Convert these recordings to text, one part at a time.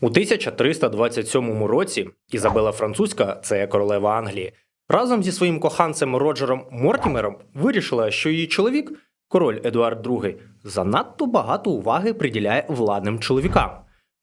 У 1327 році Ізабела Французька, це королева Англії, разом зі своїм коханцем Роджером Мортімером вирішила, що її чоловік, король Едуард II, занадто багато уваги приділяє владним чоловікам.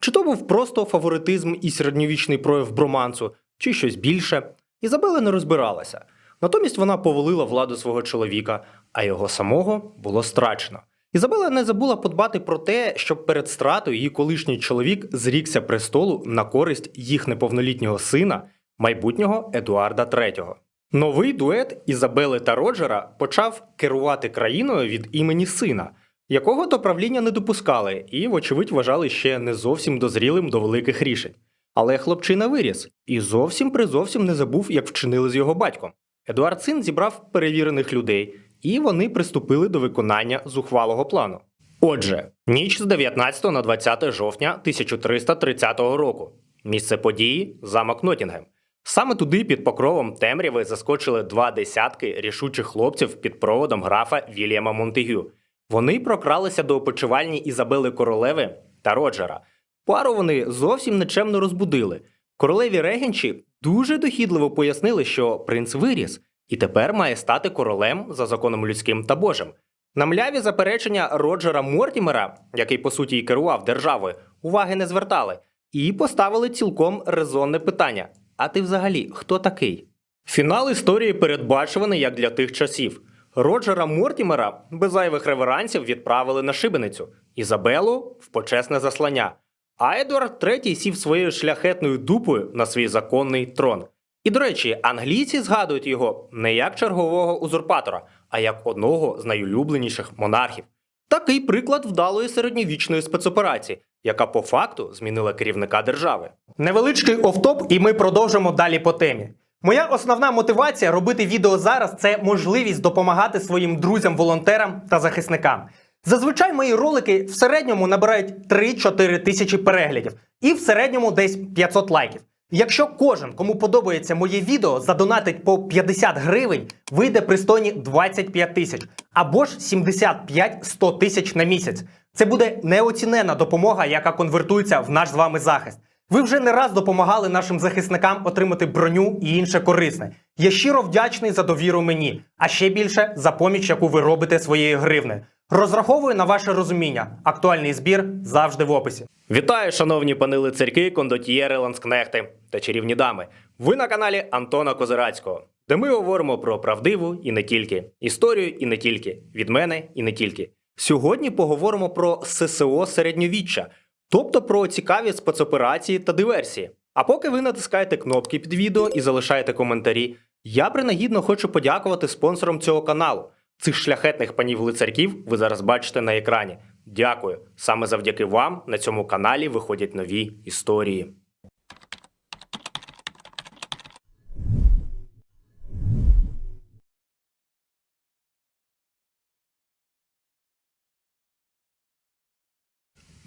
Чи то був просто фаворитизм і середньовічний прояв бромансу, чи щось більше. Ізабела не розбиралася. Натомість вона повалила владу свого чоловіка, а його самого було страчено. Ізабела не забула подбати про те, щоб перед стратою її колишній чоловік зрікся престолу на користь їх неповнолітнього сина, майбутнього Едуарда III. Новий дует Ізабели та Роджера почав керувати країною від імені сина, якого до правління не допускали і, вочевидь, вважали ще не зовсім дозрілим до великих рішень. Але хлопчина виріс і зовсім призовсім не забув, як вчинили з його батьком. Едуард син зібрав перевірених людей, і вони приступили до виконання зухвалого плану. Отже, ніч з 19 на 20 жовтня 1330 року. Місце події замок Нотінгем. Саме туди під покровом темряви заскочили два десятки рішучих хлопців під проводом графа Вільяма Монтегю. Вони прокралися до опочивальні Ізабели Королеви та Роджера. Пару вони зовсім нечемно розбудили. Королеві регенчі дуже дохідливо пояснили, що принц виріс і тепер має стати королем за законом людським та божим. На мляві заперечення Роджера Мортімера, який по суті і керував державою, уваги не звертали, і поставили цілком резонне питання: а ти взагалі хто такий? Фінал історії передбачуваний як для тих часів. Роджера Мортімера без зайвих реверансів відправили на шибеницю, Ізабелу в почесне заслання. А Едуард III сів своєю шляхетною дупою на свій законний трон. І, до речі, англійці згадують його не як чергового узурпатора, а як одного з найулюбленіших монархів. Такий приклад вдалої середньовічної спецоперації, яка по факту змінила керівника держави. Невеличкий офтоп, і ми продовжимо далі по темі. Моя основна мотивація робити відео зараз це можливість допомагати своїм друзям-волонтерам та захисникам. Зазвичай мої ролики в середньому набирають 3-4 тисячі переглядів і в середньому десь 500 лайків. Якщо кожен, кому подобається моє відео, задонатить по 50 гривень, вийде пристойні 25 тисяч або ж 75-100 тисяч на місяць. Це буде неоцінена допомога, яка конвертується в наш з вами захист. Ви вже не раз допомагали нашим захисникам отримати броню і інше корисне. Я щиро вдячний за довіру мені, а ще більше за поміч, яку ви робите своєю гривнею. Розраховую на ваше розуміння. Актуальний збір завжди в описі. Вітаю, шановні пани лицарки, кондотьєри, ланскнехти та чарівні дами. Ви на каналі Антона Козирацького, де ми говоримо про правдиву і не тільки, історію і не тільки, від мене і не тільки. Сьогодні поговоримо про ССО середньовіччя, тобто про цікаві спецоперації та диверсії. А поки ви натискаєте кнопки під відео і залишаєте коментарі, я принагідно хочу подякувати спонсорам цього каналу. Цих шляхетних панів лицарків ви зараз бачите на екрані. Дякую. Саме завдяки вам на цьому каналі виходять нові історії.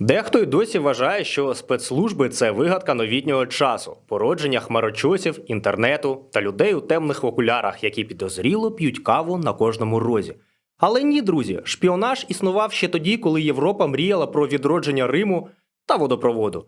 Дехто й досі вважає, що спецслужби це вигадка новітнього часу, породження хмарочосів, інтернету та людей у темних окулярах, які підозріло п'ють каву на кожному розі. Але ні, друзі, шпіонаж існував ще тоді, коли Європа мріяла про відродження Риму та водопроводу.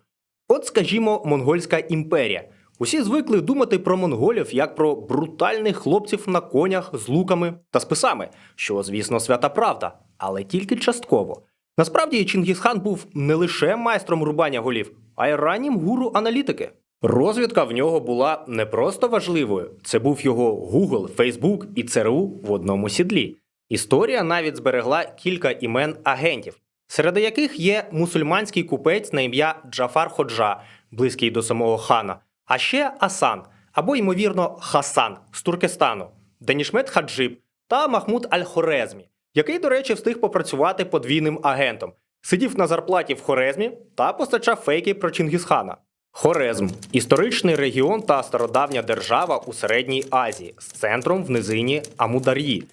От, скажімо, монгольська імперія. Усі звикли думати про монголів як про брутальних хлопців на конях з луками та списами, що, звісно, свята правда, але тільки частково. Насправді Чингісхан був не лише майстром рубання голів, а й раннім гуру аналітики. Розвідка в нього була не просто важливою, це був його Google, Facebook і ЦРУ в одному сідлі. Історія навіть зберегла кілька імен агентів, серед яких є мусульманський купець на ім'я Джафар Ходжа, близький до самого хана, а ще Асан або, ймовірно, Хасан з Туркестану, Данішмет Хаджиб та Махмуд Аль-Хорезмі, який, до речі, встиг попрацювати подвійним агентом, сидів на зарплаті в Хорезмі та постачав фейки про Чингісхана. Хорезм історичний регіон та стародавня держава у Середній Азії з центром в низині Амудар'ї.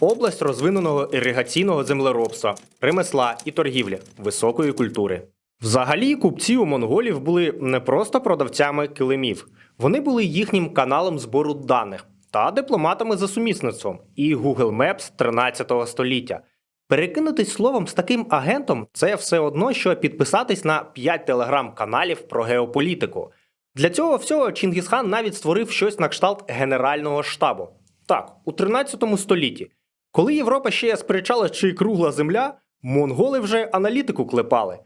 Область розвиненого іригаційного землеробства, ремесла і торгівлі, високої культури. Взагалі, купці у монголів були не просто продавцями килимів, вони були їхнім каналом збору даних та дипломатами за сумісництвом і Google Maps 13 століття. Перекинутись словом з таким агентом це все одно, що підписатись на 5 телеграм-каналів про геополітику. Для цього всього Чингісхан навіть створив щось на кшталт Генерального штабу. Так, у 13 столітті, коли Європа ще сперечала, чи кругла земля, монголи вже аналітику клепали.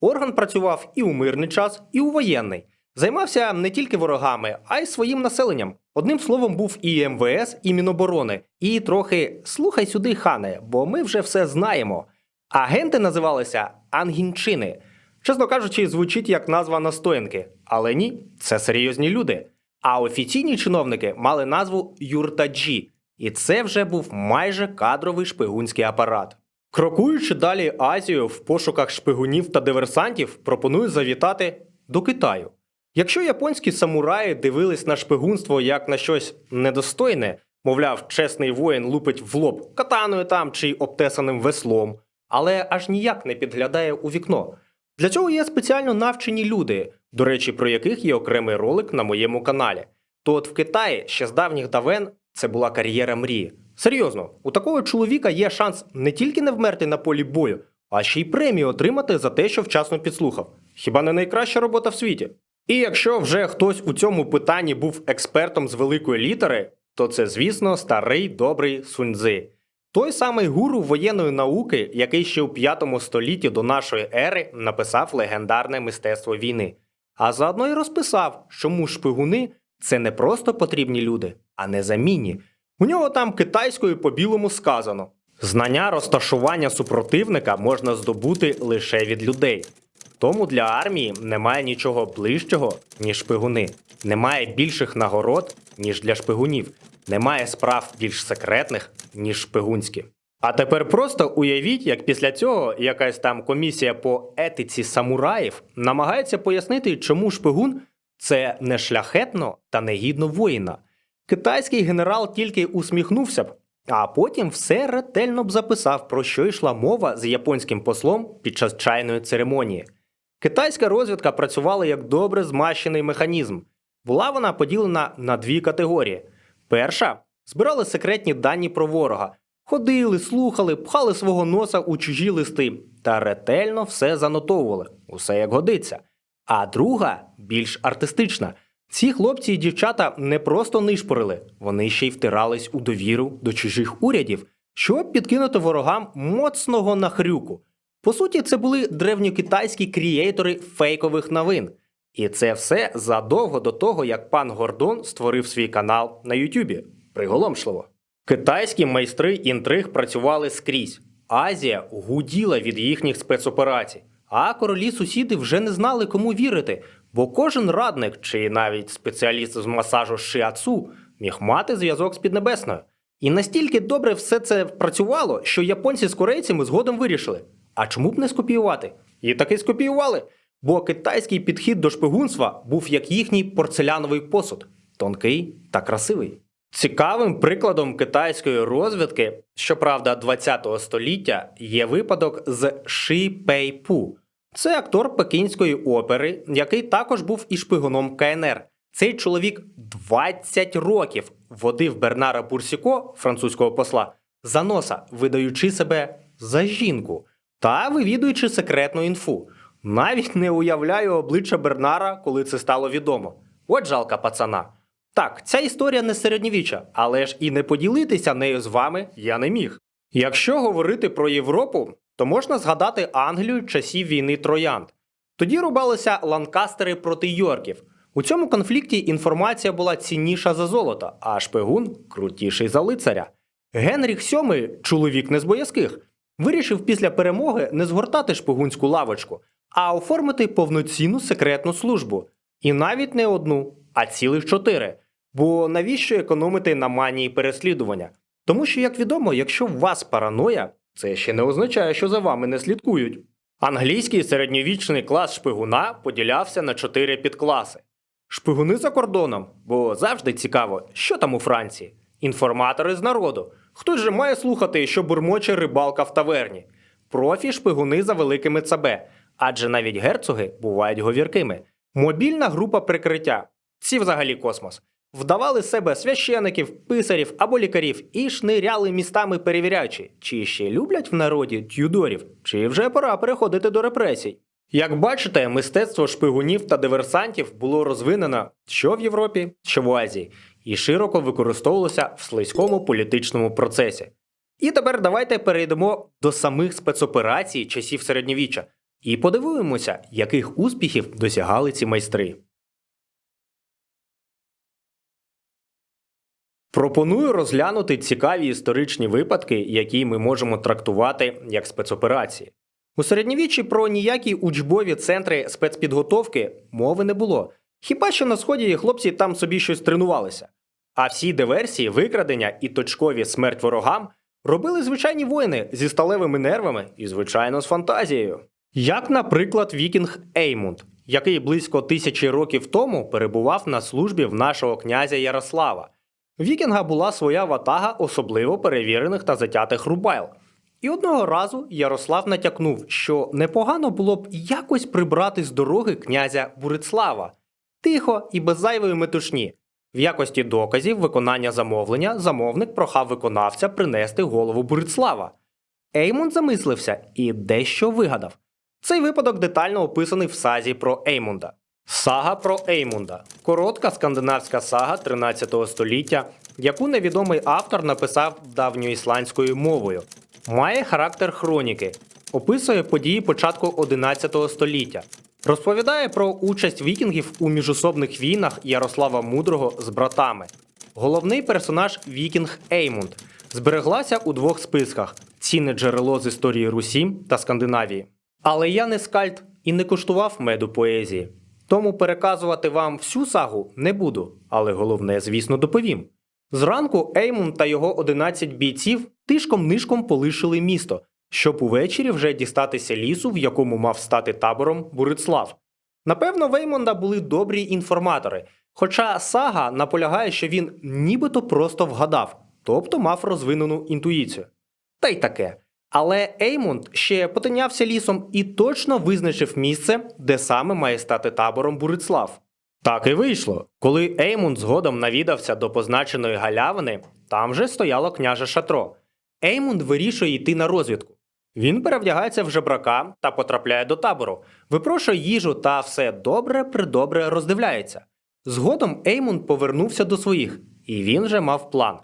Орган працював і у мирний час, і у воєнний. Займався не тільки ворогами, а й своїм населенням. Одним словом, був і МВС, і Міноборони, і трохи слухай сюди, хане, бо ми вже все знаємо. Агенти називалися ангінчини. Чесно кажучи, звучить як назва настоянки, але ні, це серйозні люди. А офіційні чиновники мали назву юртаджі, і це вже був майже кадровий шпигунський апарат. Крокуючи далі Азію в пошуках шпигунів та диверсантів, пропоную завітати до Китаю. Якщо японські самураї дивились на шпигунство як на щось недостойне, мовляв, чесний воїн лупить в лоб катаною там чи обтесаним веслом, але аж ніяк не підглядає у вікно. Для цього є спеціально навчені люди, до речі, про яких є окремий ролик на моєму каналі. То от в Китаї ще з давніх давен це була кар'єра мрії. Серйозно, у такого чоловіка є шанс не тільки не вмерти на полі бою, а ще й премію отримати за те, що вчасно підслухав. Хіба не найкраща робота в світі? І якщо вже хтось у цьому питанні був експертом з великої літери, то це, звісно, старий добрий Суньцзи. Той самий гуру воєнної науки, який ще у 5 столітті до нашої ери написав легендарне мистецтво війни, а заодно й розписав, чому шпигуни це не просто потрібні люди, а незамінні. У нього там китайською по-білому сказано: знання розташування супротивника можна здобути лише від людей. Тому для армії немає нічого ближчого, ніж шпигуни. Немає більших нагород, ніж для шпигунів. Немає справ більш секретних, ніж шпигунські. А тепер просто уявіть, як після цього якась там комісія по етиці самураїв намагається пояснити, чому шпигун це не шляхетно та не гідно воїна. Китайський генерал тільки усміхнувся б, а потім все ретельно б записав, про що йшла мова з японським послом під час чайної церемонії. Китайська розвідка працювала як добре змащений механізм. Була вона поділена на дві категорії. Перша збирали секретні дані про ворога, ходили, слухали, пхали свого носа у чужі листи та ретельно все занотовували, усе як годиться. А друга більш артистична. Ці хлопці і дівчата не просто нишпорили, вони ще й втирались у довіру до чужих урядів, щоб підкинути ворогам моцного нахрюку. По суті, це були древньокитайські крієйтори фейкових новин. І це все задовго до того, як пан Гордон створив свій канал на Ютубі. Приголомшливо. Китайські майстри інтриг працювали скрізь. Азія гуділа від їхніх спецоперацій. А королі сусіди вже не знали, кому вірити, бо кожен радник чи навіть спеціаліст з масажу шиацу міг мати зв'язок з Піднебесною. І настільки добре все це працювало, що японці з корейцями згодом вирішили: а чому б не скопіювати? І таки скопіювали. Бо китайський підхід до шпигунства був як їхній порцеляновий посуд тонкий та красивий. Цікавим прикладом китайської розвідки, щоправда, 20 століття, є випадок з Ши Пейпу. Це актор пекінської опери, який також був і шпигуном КНР. Цей чоловік 20 років водив Бернара Бурсіко, французького посла, за носа, видаючи себе за жінку та вивідуючи секретну інфу. Навіть не уявляю обличчя Бернара, коли це стало відомо. От жалка пацана. Так, ця історія не середньовіччя, але ж і не поділитися нею з вами я не міг. Якщо говорити про Європу, то можна згадати Англію часів війни троянд. Тоді рубалися ланкастери проти Йорків. У цьому конфлікті інформація була цінніша за золото, а шпигун крутіший за лицаря. Генріх VII, чоловік не з боязких, вирішив після перемоги не згортати шпигунську лавочку, а оформити повноцінну секретну службу. І навіть не одну, а цілих чотири. Бо навіщо економити на манії переслідування? Тому що, як відомо, якщо у вас параноя, це ще не означає, що за вами не слідкують. Англійський середньовічний клас шпигуна поділявся на чотири підкласи. Шпигуни за кордоном, бо завжди цікаво, що там у Франції. Інформатори з народу. Хтось же має слухати, що бурмоче рибалка в таверні. Профі шпигуни за великими ЦБ, адже навіть герцоги бувають говіркими. Мобільна група прикриття. Ці взагалі космос. вдавали себе священиків, писарів або лікарів і шниряли містами перевіряючи, чи ще люблять в народі тюдорів, чи вже пора переходити до репресій. Як бачите, мистецтво шпигунів та диверсантів було розвинено що в Європі, що в Азії, і широко використовувалося в слизькому політичному процесі. І тепер давайте перейдемо до самих спецоперацій часів середньовіччя і подивимося, яких успіхів досягали ці майстри. Пропоную розглянути цікаві історичні випадки, які ми можемо трактувати як спецоперації. У середньовіччі про ніякі учбові центри спецпідготовки мови не було. Хіба що на сході хлопці там собі щось тренувалися. А всі диверсії, викрадення і точкові смерть ворогам робили звичайні воїни зі сталевими нервами і, звичайно, з фантазією. Як, наприклад, вікінг Еймунд, який близько тисячі років тому перебував на службі в нашого князя Ярослава. Вікінга була своя ватага особливо перевірених та затятих рубайл. І одного разу Ярослав натякнув, що непогано було б якось прибрати з дороги князя Бурицлава. Тихо і без зайвої метушні. В якості доказів виконання замовлення замовник прохав виконавця принести голову Бурицлава. Еймунд замислився і дещо вигадав. Цей випадок детально описаний в сазі про Еймунда. Сага про Еймунда коротка скандинавська сага 13 століття, яку невідомий автор написав давньоісландською мовою. Має характер хроніки, описує події початку 11 століття. Розповідає про участь вікінгів у міжособних війнах Ярослава Мудрого з братами. Головний персонаж Вікінг Еймунд збереглася у двох списках: цінне джерело з історії Русі та Скандинавії. Але я не скальд і не куштував меду поезії. Тому переказувати вам всю сагу не буду, але головне, звісно, доповім. Зранку Еймунд та його 11 бійців тишком-нишком полишили місто, щоб увечері вже дістатися лісу, в якому мав стати табором Бурицлав. Напевно, в Еймонда були добрі інформатори, хоча сага наполягає, що він нібито просто вгадав, тобто мав розвинену інтуїцію. Та й таке. Але Еймунд ще потинявся лісом і точно визначив місце, де саме має стати табором Бурицлав. Так і вийшло. Коли Еймунд згодом навідався до позначеної галявини, там же стояло княже шатро. Еймунд вирішує йти на розвідку. Він перевдягається в жебрака та потрапляє до табору, випрошує їжу та все добре придобре роздивляється. Згодом Еймунд повернувся до своїх, і він же мав план.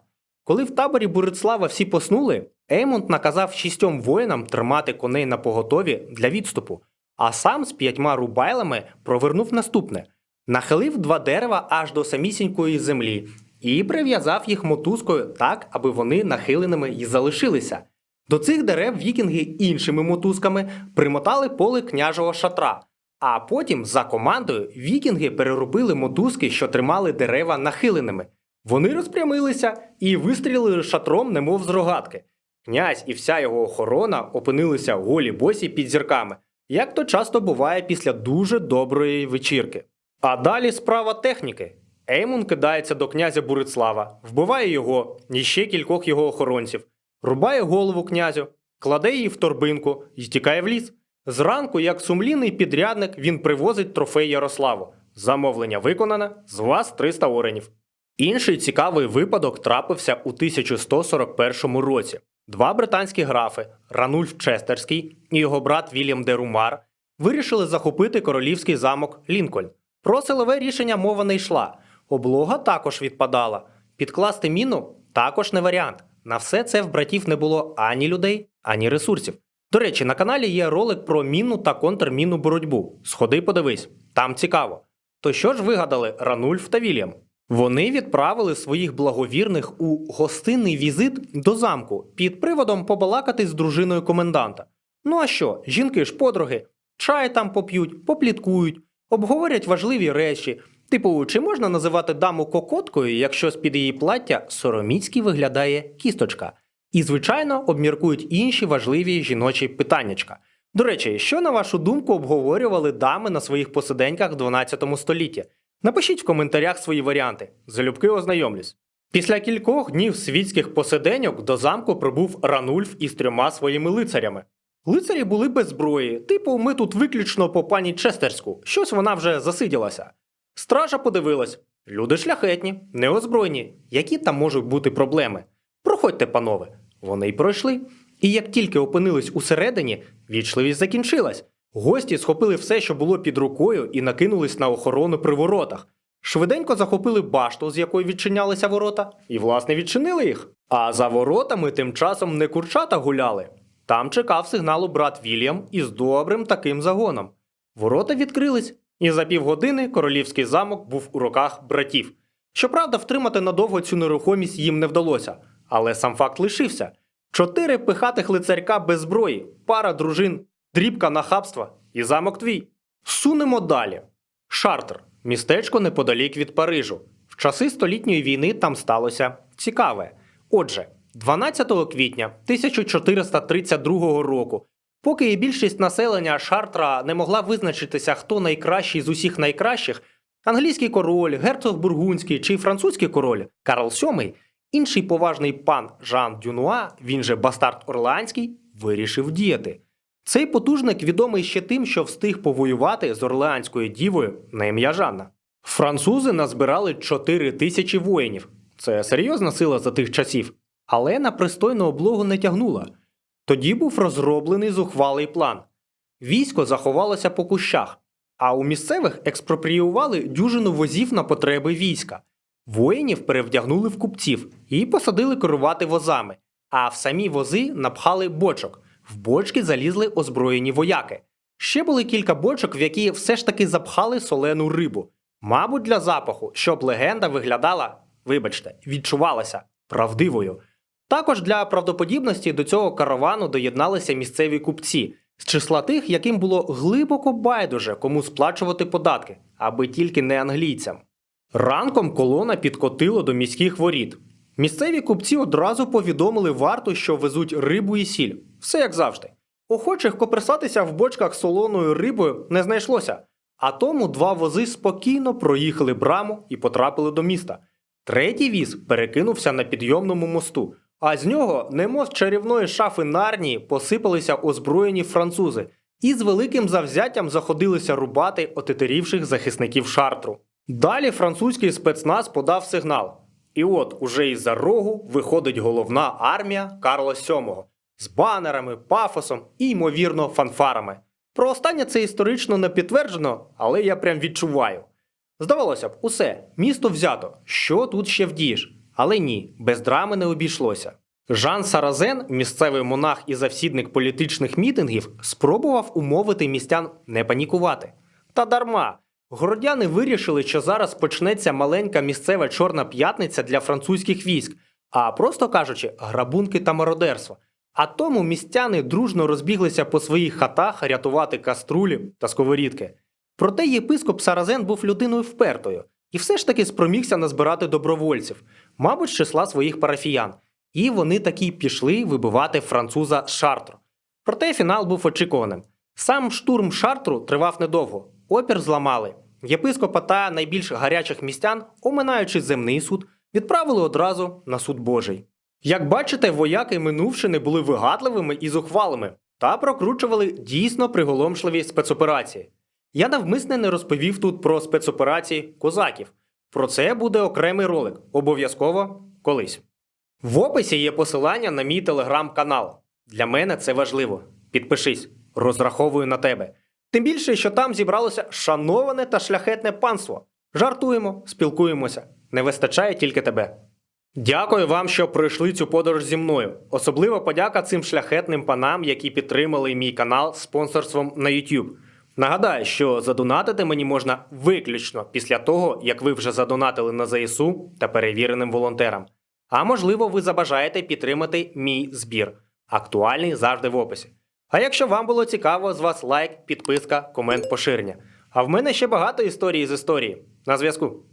Коли в таборі Бурицлава всі поснули, Еймунд наказав шістьом воїнам тримати коней на поготові для відступу, а сам з п'ятьма рубайлами провернув наступне: нахилив два дерева аж до самісінької землі і прив'язав їх мотузкою так, аби вони нахиленими й залишилися. До цих дерев вікінги іншими мотузками примотали поле княжого шатра. А потім, за командою, вікінги переробили мотузки, що тримали дерева нахиленими. Вони розпрямилися і вистрілили шатром, немов з рогатки. Князь і вся його охорона опинилися голі босі під зірками, як то часто буває після дуже доброї вечірки. А далі справа техніки. Еймун кидається до князя Бурицлава, вбиває його і ще кількох його охоронців, рубає голову князю, кладе її в торбинку і тікає в ліс. Зранку, як сумлінний підрядник, він привозить трофей Ярославу. Замовлення виконане, з вас 300 оренів. Інший цікавий випадок трапився у 1141 році. Два британські графи Ранульф Честерський і його брат Вільям де Румар вирішили захопити королівський замок Лінкольн. Про силове рішення мова не йшла. Облога також відпадала. Підкласти міну також не варіант. На все це в братів не було ані людей, ані ресурсів. До речі, на каналі є ролик про мінну та контрмінну боротьбу. Сходи, подивись, там цікаво. То що ж вигадали Ранульф та Вільям? Вони відправили своїх благовірних у гостинний візит до замку під приводом побалакати з дружиною коменданта. Ну а що, жінки ж подруги, чай там поп'ють, попліткують, обговорять важливі речі. Типу, чи можна називати даму кокоткою, якщо з-під її плаття сороміцьки виглядає кісточка? І, звичайно, обміркують інші важливі жіночі питаннячка. До речі, що на вашу думку обговорювали дами на своїх посиденьках в 12 столітті? Напишіть в коментарях свої варіанти. Залюбки ознайомлюсь. Після кількох днів світських посиденьок до замку прибув Ранульф із трьома своїми лицарями. Лицарі були без зброї, типу, ми тут виключно по пані Честерську, щось вона вже засиділася. Стража подивилась. Люди шляхетні, неозброєні. Які там можуть бути проблеми? Проходьте, панове. Вони й пройшли. І як тільки опинились усередині, вічливість закінчилась. Гості схопили все, що було під рукою, і накинулись на охорону при воротах. Швиденько захопили башту, з якої відчинялися ворота, і, власне, відчинили їх. А за воротами тим часом не курчата гуляли. Там чекав сигналу брат Вільям із добрим таким загоном. Ворота відкрились, і за півгодини королівський замок був у руках братів. Щоправда, втримати надовго цю нерухомість їм не вдалося, але сам факт лишився: чотири пихатих лицарька без зброї, пара дружин, дрібка нахабства і замок твій. Сунемо далі. Шартр містечко неподалік від Парижу. В часи столітньої війни там сталося цікаве. Отже, 12 квітня 1432 року, поки більшість населення Шартра не могла визначитися, хто найкращий з усіх найкращих, англійський король, герцог Бургундський чи французький король Карл VII, інший поважний пан Жан Дюнуа, він же бастард Орлеанський, вирішив діяти. Цей потужник відомий ще тим, що встиг повоювати з орлеанською дівою на ім'я Жанна. Французи назбирали 4 тисячі воїнів. Це серйозна сила за тих часів, але на пристойну облогу не тягнула. Тоді був розроблений зухвалий план. Військо заховалося по кущах, а у місцевих експропріювали дюжину возів на потреби війська. Воїнів перевдягнули в купців і посадили керувати возами, а в самі вози напхали бочок. В бочки залізли озброєні вояки. Ще були кілька бочок, в які все ж таки запхали солену рибу. Мабуть, для запаху, щоб легенда виглядала, вибачте, відчувалася правдивою. Також для правдоподібності до цього каравану доєдналися місцеві купці з числа тих, яким було глибоко байдуже кому сплачувати податки, аби тільки не англійцям. Ранком колона підкотила до міських воріт. Місцеві купці одразу повідомили варту, що везуть рибу і сіль. Все як завжди. Охочих коперсатися в бочках солоною рибою не знайшлося. А тому два вози спокійно проїхали браму і потрапили до міста. Третій віз перекинувся на підйомному мосту, а з нього, немов чарівної шафи нарнії, посипалися озброєні французи і з великим завзяттям заходилися рубати отетерівших захисників шартру. Далі французький спецназ подав сигнал. І от уже із-за рогу виходить головна армія Карла VII з банерами, пафосом і, ймовірно, фанфарами. Про останнє це історично не підтверджено, але я прям відчуваю. Здавалося б, усе, місто взято. Що тут ще вдієш? Але ні, без драми не обійшлося. Жан Саразен, місцевий монах і завсідник політичних мітингів, спробував умовити містян не панікувати. Та дарма. Городяни вирішили, що зараз почнеться маленька місцева чорна п'ятниця для французьких військ, а просто кажучи, грабунки та мародерство. А тому містяни дружно розбіглися по своїх хатах рятувати каструлі та сковорідки. Проте єпископ Саразен був людиною впертою і все ж таки спромігся назбирати добровольців, мабуть, з числа своїх парафіян. І вони таки пішли вибивати француза Шартру. Проте фінал був очікуваним. Сам штурм Шартру тривав недовго, опір зламали. Єпископа та найбільш гарячих містян, оминаючи земний суд, відправили одразу на суд Божий. Як бачите, вояки Минувшини були вигадливими і зухвалими та прокручували дійсно приголомшливі спецоперації. Я навмисне не розповів тут про спецоперації козаків. Про це буде окремий ролик, обов'язково колись. В описі є посилання на мій телеграм-канал. Для мене це важливо. Підпишись, розраховую на тебе. Тим більше, що там зібралося шановане та шляхетне панство. Жартуємо, спілкуємося. Не вистачає тільки тебе. Дякую вам, що пройшли цю подорож зі мною. Особливо подяка цим шляхетним панам, які підтримали мій канал спонсорством на YouTube. Нагадаю, що задонатити мені можна виключно після того, як ви вже задонатили на ЗСУ та перевіреним волонтерам. А можливо, ви забажаєте підтримати мій збір. Актуальний завжди в описі. А якщо вам було цікаво, з вас лайк, підписка, комент, поширення. А в мене ще багато історій з історії. На зв'язку.